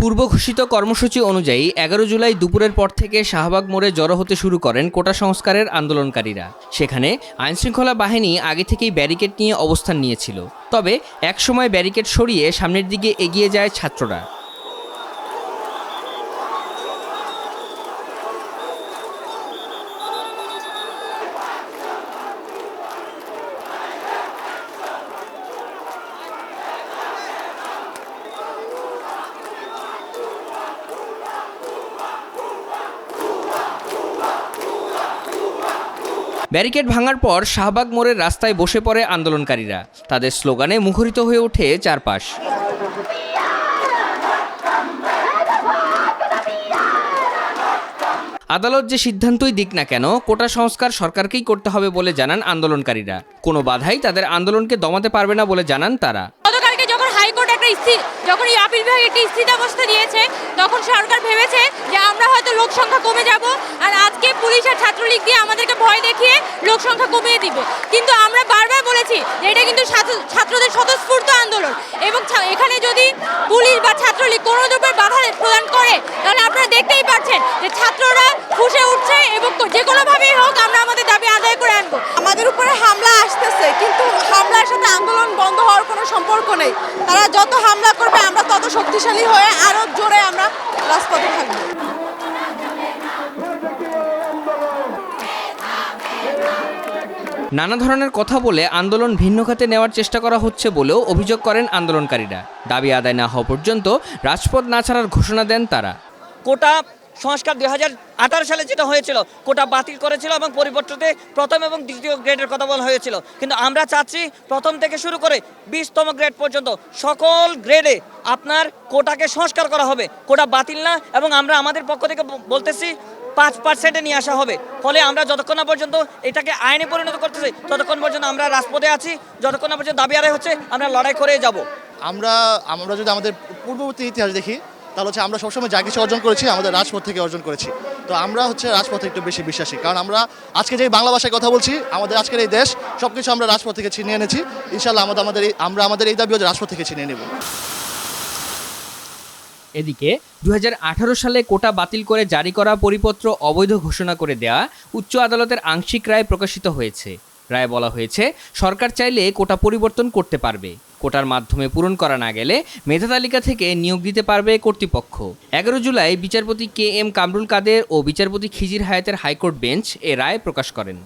পূর্ব ঘোষিত কর্মসূচি অনুযায়ী এগারো জুলাই দুপুরের পর থেকে শাহবাগ মোড়ে জড়ো হতে শুরু করেন কোটা সংস্কারের আন্দোলনকারীরা। সেখানে আইনশৃঙ্খলা বাহিনী আগে থেকেই ব্যারিকেড নিয়ে অবস্থান নিয়েছিল। তবে একসময় ব্যারিকেড সরিয়ে সামনের দিকে এগিয়ে যায় ছাত্ররা। ব্যারিকেড ভাঙার পর শাহবাগ মোড়ের রাস্তায় বসে পড়ে আন্দোলনকারীরা। তাদের স্লোগানে মুখরিত হয়ে ওঠে চারপাশ। আদালত যে সিদ্ধান্তই দিক না কেন, কোটা সংস্কার সরকারকেই করতে হবে বলে জানান আন্দোলনকারীরা। কোনো বাধাই তাদের আন্দোলনকে দমাতে পারবে না বলে জানান তারা। একটা যখন এই আপিল বিভাগ একটি স্থিতাবস্থা দিয়েছে, তখন সরকার ভেবেছে যে আমরা হয়তো লোক সংখ্যা কমে যাব, আর আজকে পুলিশ আর ছাত্রলীগ দিয়ে আমাদেরকে ভয় দেখিয়ে লোক সংখ্যা কমিয়ে দিবে। কিন্তু আমরা বারবার বলেছি যে এটা কিন্তু ছাত্রদের স্বতঃস্ফূর্ত আন্দোলন এবং ছা- এখানে যদি পুলিশ বা ছাত্রলীগ কোনো রূপের বাধা প্রদান করে তাহলে আপনারা দেখতেই পাচ্ছেন যে ছাত্ররা ফুসে উঠছে এবং যে কোনোভাবেই হোক আমরা আমাদের দাবি আদায় করে আনব আমাদের উপরে হামলা আসতেছে কিন্তু হামলার সাথে আন্দোলন বন্ধ হওয়ার কোনো সম্পর্ক নেই। তারা যত হামলা করবে আমরা তত শক্তিশালী হয়ে আরও জোরে আমরা রাজপথে থাকব। নানা ধরনের কথা বলে আন্দোলন ভিন্ন খাতে নেওয়ার চেষ্টা করা হচ্ছে বলেও অভিযোগ করেন আন্দোলনকারীরা। দাবি আদায় না হওয়া পর্যন্ত রাজপথ না ছাড়ার ঘোষণা দেন তারা। কোটা সংস্কার দুই হাজার আঠারো সালে যেটা হয়েছিল, কোটা বাতিল করেছিল এবং পরিবর্তনে প্রথম এবং দ্বিতীয় গ্রেডের কথা বলা হয়েছিল। কিন্তু আমরা চাচ্ছি প্রথম থেকে শুরু করে বিশতম গ্রেড পর্যন্ত সকল গ্রেডে আপনার কোটাকে সংস্কার করা হবে। কোটা বাতিল না এবং আমরা আমাদের পক্ষ থেকে বলতেছি পাঁচ পার্সেন্টে নিয়ে আসা হবে। ফলে আমরা যতক্ষণ না পর্যন্ত এটাকে আইনে পরিণত করতেছি, ততক্ষণ পর্যন্ত আমরা রাজপথে আছি, যতক্ষণ না পর্যন্ত দাবি আদায় হচ্ছে, আমরা লড়াই করে যাব। আমরা আমরা যদি আমাদের পূর্ববর্তী ইতিহাস দেখি তাহলে হচ্ছে আমরা সবসময় যা কিছু অর্জন করেছি, আমাদের রাজপথ থেকে অর্জন করেছি। তো আমরা হচ্ছে রাজপথে একটু বেশি বিশ্বাসী। কারণ আমরা আজকে যে বাংলা ভাষায় কথা বলছি, আমাদের আজকের এই দেশ সব কিছু আমরা রাজপথ থেকে ছিনিয়ে এনেছি। ইনশাল্লাহ আমাদের আমাদের এই- আমরা আমাদের এই দাবিও রাজপথ থেকে ছিনিয়ে নেব। এদিকে দুই হাজার আঠারো সালে কোটা বাতিল করে জারি করা পরিপত্র অবৈধ ঘোষণা করে দেয়া উচ্চ আদালতের আংশিক রায় প্রকাশিত হয়েছে। রায় বলা হয়েছে, সরকার চাইলে কোটা পরিবর্তন করতে পারবে। কোটার মাধ্যমে পূরণ করা না গেলে মেধা তালিকা থেকে নিয়োগ দিতে পারবে কর্তৃপক্ষ। এগারো জুলাই বিচারপতি কে এম কামরুল কাদের ও বিচারপতি খিজির হায়াতের হাইকোর্ট বেঞ্চ এ রায় প্রকাশ করেন।